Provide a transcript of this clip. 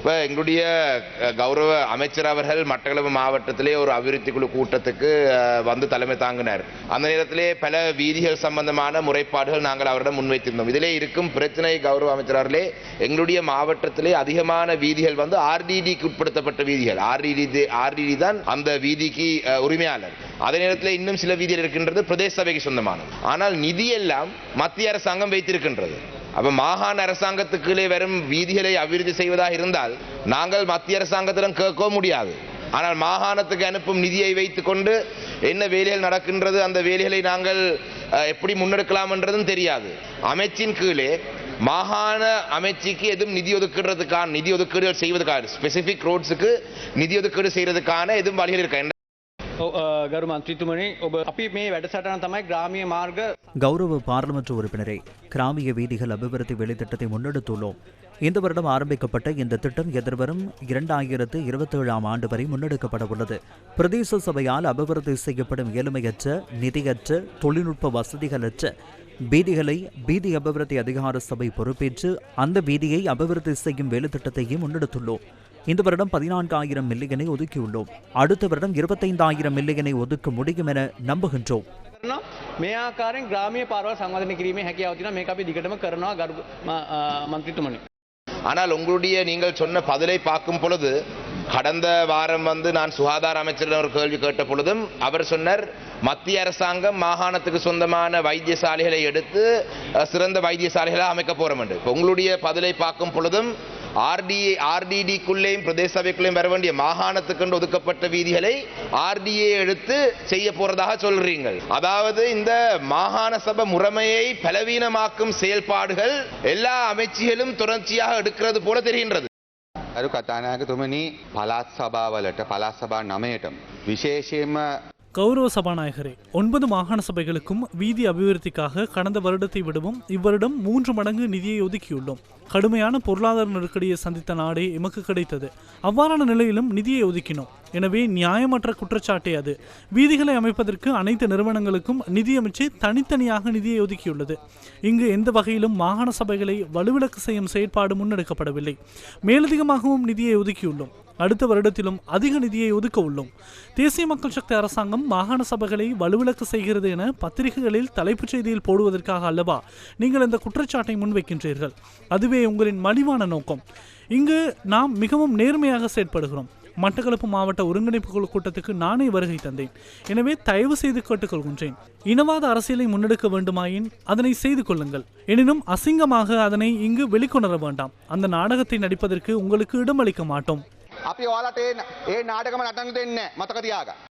இப்போ எங்களுடைய கௌரவ அமைச்சர் அவர்கள் மட்டக்களப்பு மாவட்டத்திலே ஒரு அபிவிருத்தி குழு கூட்டத்துக்கு வந்து தலைமை தாங்கினார். அந்த நேரத்திலே பல வீதிகள் சம்பந்தமான முறைப்பாடுகள் நாங்கள் அவரிடம் முன்வைத்திருந்தோம். இதிலே இருக்கும் பிரச்சனை கௌரவ அமைச்சர் அவர்களே எங்களுடைய மாவட்டத்திலே அதிகமான வீதிகள் வந்து ஆர்டிடிக்கு உட்படுத்தப்பட்ட வீதிகள். ஆர்டிடி ஆர்டிடி தான் அந்த வீதிக்கு உரிமையாளர். அதே நேரத்தில் இன்னும் சில வீதிகள் இருக்கின்றது பிரதேச சபைக்கு சொந்தமானது. ஆனால் நிதி எல்லாம் மத்திய அரசாங்கம் வைத்திருக்கின்றது. அப்போ மாகாண அரசாங்கத்துக்குள்ளே வரும் வீதிகளை அபிவிருத்தி செய்வதாக இருந்தால் நாங்கள் மத்திய அரசாங்கத்திடம் கேட்கவும் முடியாது. ஆனால் மாகாணத்துக்கு அனுப்பும் நிதியை வைத்துக்கொண்டு என்ன வேலைகள் நடக்கின்றது அந்த வேலைகளை நாங்கள் எப்படி முன்னெடுக்கலாம் என்றதும் தெரியாது. அமைச்சின் கீழே மாகாண அமைச்சுக்கு எதுவும் நிதி ஒதுக்கிடுறதுக்கான நிதி ஒதுக்கீடுகள் செய்வதற்கான ஸ்பெசிஃபிக் ரோட்ஸுக்கு நிதி ஒதுக்கீடு செய்கிறதுக்கான எதுவும் வழிகள் இருக்கா? ඔව්, අ, ගරු මන්ත්‍රීතුමනි ඔබ අපි මේ වැඩසටහන තමයි ග්‍රාමීය මාර්ග கௌரவ பாராளுமன்ற உறுப்பினரே கிராமிய வீதிகள் அபிவிருத்தி வேலைத்திட்டத்தை முன்னெடுத்துள்ளோம் இந்த வருடம் ஆரம்பிக்கப்பட்ட இந்த திட்டம் எதிர்வரும் இரண்டாயிரத்து இருபத்தேழாம் ஆண்டு வரை முன்னெடுக்கப்பட உள்ளது பிரதேச சபையால் அபிவிருத்தி செய்யப்படும் ஏழ்மையற்ற நிதியற்ற தொழில்நுட்ப வசதிகளற்ற வீதிகளை வீதி அபிவிருத்தி அதிகார சபை பொறுப்பேற்று அந்த வீதியை அபிவிருத்தி செய்யும் வேலைத்திட்டத்தையும் முன்னெடுத்துள்ளோம் இந்த வருடம் பதினான்காயிரம் மில்லியனை ஒதுக்கியுள்ளோம் அடுத்த வருடம் இருபத்தைந்தாயிரம் மில்லியனை ஒதுக்க முடியும் என நம்புகின்றோம் කරනවා මේ ආකාරයෙන් ග්‍රාමීය පාරවල් සංවර්ධනය කිරීමේ හැකියාව තියෙනවා මේක අපි දිගටම කරනවා ගරු ම- අ, මන්ත්‍රීතුමනි ஆனால் உங்களுடைய நீங்கள் சொன்ன பதிலை பார்க்கும் பொழுது கடந்த வாரம் வந்து நான் சுகாதார அமைச்சரிடம் ஒரு கேள்வி கேட்ட பொழுதும் அவர் சொன்னார் மத்திய அரசாங்கம் மாகாணத்துக்கு சொந்தமான வைத்தியசாலைகளை எடுத்து அஹ், சிறந்த வைத்தியசாலைகளாக அமைக்க போறோம் என்று இப்ப உங்களுடைய பதிலை பார்க்கும் பொழுதும் ஆர்டி ஆர்டிடிக்குள்ளேயும் பிரதேச சபைக்குள்ளேயும் வர வேண்டிய மாகாணத்துக்கு ஒதுக்கப்பட்ட வீதிகளை ஆர்டிஏ எடுத்து செய்ய போறதாக சொல்றீங்கள் அதாவது இந்த மாகாண சபை முறைமையை பலவீனமாக்கும் செயல்பாடுகள் எல்லா அமைச்சுகளும் தொடர்ச்சியாக எடுக்கிறது போல தெரிகின்றது අරු කතානායකතුමනි පළාත් සභාවලට පළාත් සභා නමයටම විශේෂයෙන්ම கௌரவ சபாநாயகரே ஒன்பது மாகாண சபைகளுக்கும் வீதி அபிவிருத்திக்காக கடந்த வருடத்தை விடவும் இவ்வருடம் மூன்று மடங்கு நிதியை ஒதுக்கியுள்ளோம். கடுமையான பொருளாதார நெருக்கடியை சந்தித்த நாடே எமக்கு கிடைத்தது. அவ்வாறான நிலையிலும் நிதியை ஒதுக்கினோம். எனவே நியாயமற்ற குற்றச்சாட்டே அது. வீதிகளை அமைப்பதற்கு அனைத்து நிறுவனங்களுக்கும் நிதியமைச்சு தனித்தனியாக நிதியை ஒதுக்கியுள்ளது. இங்கு எந்த வகையிலும் மாகாண சபைகளை வலுவிலக்கு செய்யும் செயற்பாடு முன்னெடுக்கப்படவில்லை. மேலதிகமாகவும் நிதியை ஒதுக்கியுள்ளோம். அடுத்த வருடத்திலும் அதிக நிதியை ஒதுக்க உள்ளோம். தேசிய மக்கள் சக்தி அரசாங்கம் மாகாண சபைகளை வலுவிலக்கு செய்கிறது என பத்திரிகைகளில் தலைப்புச் செய்தியில் போடுவதற்காக அல்லவா நீங்கள் இந்த குற்றச்சாட்டை முன்வைக்கின்றீர்கள். அதுவே உங்களின் மலிவான நோக்கம். இங்கு நாம் மிகவும் நேர்மையாக செயற்படுகிறோம். மட்டக்களப்பு மாவட்ட ஒருங்கிணைப்பு குழு கூட்டத்துக்கு நானே வருகை தந்தேன் எனவே தயவு செய்து கேட்டுக்கொள்கின்றேன் இனவாத அரசியலை முன்னெடுக்க வேண்டுமாயின் அதனை செய்து கொள்ளுங்கள் எனினும் அசிங்கமாக அதனை இங்கு வெளிக்கொணர வேண்டாம் அந்த நாடகத்தை நடிப்பதற்கு உங்களுக்கு இடமளிக்க மாட்டோம் අපි ඔයාලට ඒ ඒ නාටකම නටන්න දෙන්නේ නැහැ. මතක තියාගන්න.